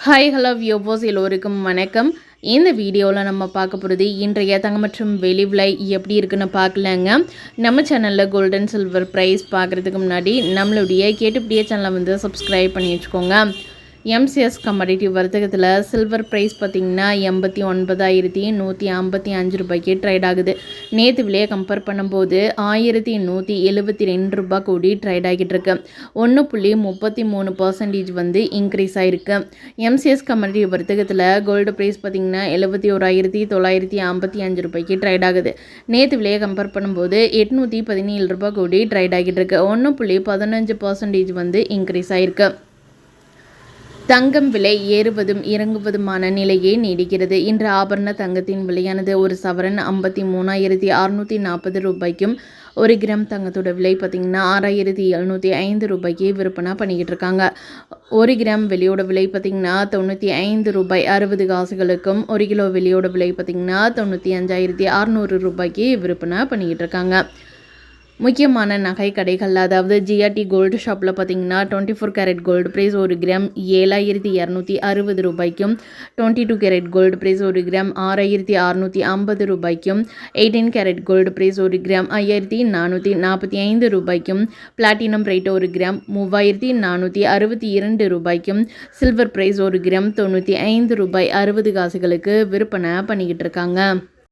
Hi hello வியோபோஸ் எல்லோருக்கும் வணக்கம். இந்த வீடியோவில் நம்ம பார்க்க போகிறது இன்றைய தங்க மற்றும் வெளி விலை எப்படி இருக்குன்னு பார்க்கலாங்க. நம்ம சேனலில் கோல்டன் சில்வர் ப்ரைஸ் பார்க்குறதுக்கு முன்னாடி நம்மளுடைய கேட்டுப்படியே சேனலை வந்து சப்ஸ்கிரைப் பண்ணி வச்சுக்கோங்க. எம்சிஎஸ் கமாடிட்டி வர்த்தகத்தில் சில்வர் ப்ரைஸ் பார்த்திங்கன்னா எண்பத்தி ஒன்பதாயிரத்தி நூற்றி ஐம்பத்தி அஞ்சு ரூபாய்க்கு ட்ரேட் ஆகுது. நேற்று விலையை கம்பேர் பண்ணும்போது ஆயிரத்தி நூற்றி எழுபத்தி ரெண்டு ரூபாய் கூடி ட்ரேட் ஆகிட்டு இருக்கு. ஒன்று புள்ளி முப்பத்தி மூணு பர்சன்டேஜ் வந்து இன்க்ரீஸ் ஆகிருக்கு எம்சிஎஸ் கமாடிட்டி வர்த்தகத்தில் கோல்டு ப்ரைஸ் பார்த்திங்கன்னா எழுபத்தி ஓராயிரத்தி தொள்ளாயிரத்தி ஐம்பத்தி அஞ்சு ரூபாய்க்கு ட்ரேட் ஆகுது. நேற்று விலையை கம்பேர் பண்ணும்போது எட்நூற்றி பதினேழு ரூபாய் கூடி ட்ரேட் ஆகிட்டு இருக்கு. ஒன்று புள்ளி பதினஞ்சு பர்சன்டேஜ் வந்து இன்க்ரீஸ் ஆகிருக்கு தங்கம் விலை ஏறுவதும் இறங்குவதுமான நிலையே நீடிக்கிறது. இன்று ஆபரண தங்கத்தின் விலையானது ஒரு சவரன் ஐம்பத்தி மூணாயிரத்தி அறுநூற்றி நாற்பது ரூபாய்க்கும் ஒரு கிராம் தங்கத்தோட விலை பார்த்திங்கன்னா ஆறாயிரத்தி எழுநூற்றி ஐந்து ரூபாய்க்கு விற்பனை பண்ணிக்கிட்டு இருக்காங்க. ஒரு கிராம் வெளியோட விலை பார்த்திங்கன்னா தொண்ணூற்றி ஐந்து ரூபாய் அறுபது காசுகளுக்கும் ஒரு கிலோ வெளியோட விலை பார்த்திங்கன்னா தொண்ணூற்றி அஞ்சாயிரத்தி அறநூறு ரூபாய்க்கு விற்பனை பண்ணிக்கிட்டு இருக்காங்க. முக்கியமான நகை கடைகள் அதாவது ஜிஆர்டி கோல்டு ஷாப்பில் பார்த்தீங்கன்னா twenty four carat gold price ஒரு கிராம் ஏழாயிரத்தி இரநூத்தி அறுபது ரூபாய்க்கும் twenty two carat gold price ஒரு கிராம் ஆறாயிரத்தி அறநூற்றி ஐம்பது ரூபாய்க்கும் எயிட்டீன் கேரட் கோல்டு ப்ரைஸ் ஒரு கிராம் ஐயாயிரத்தி நானூற்றி நாற்பத்தி ஐந்து ரூபாய்க்கும் பிளாட்டினம் ரேட் ஒரு கிராம் மூவாயிரத்தி நானூற்றி அறுபத்தி இரண்டு ரூபாய்க்கும் சில்வர் ப்ரைஸ் ஒரு கிராம் தொண்ணூற்றி ஐந்து ரூபாய் அறுபது காசுகளுக்கு விற்பனை பண்ணிக்கிட்டு இருக்காங்க.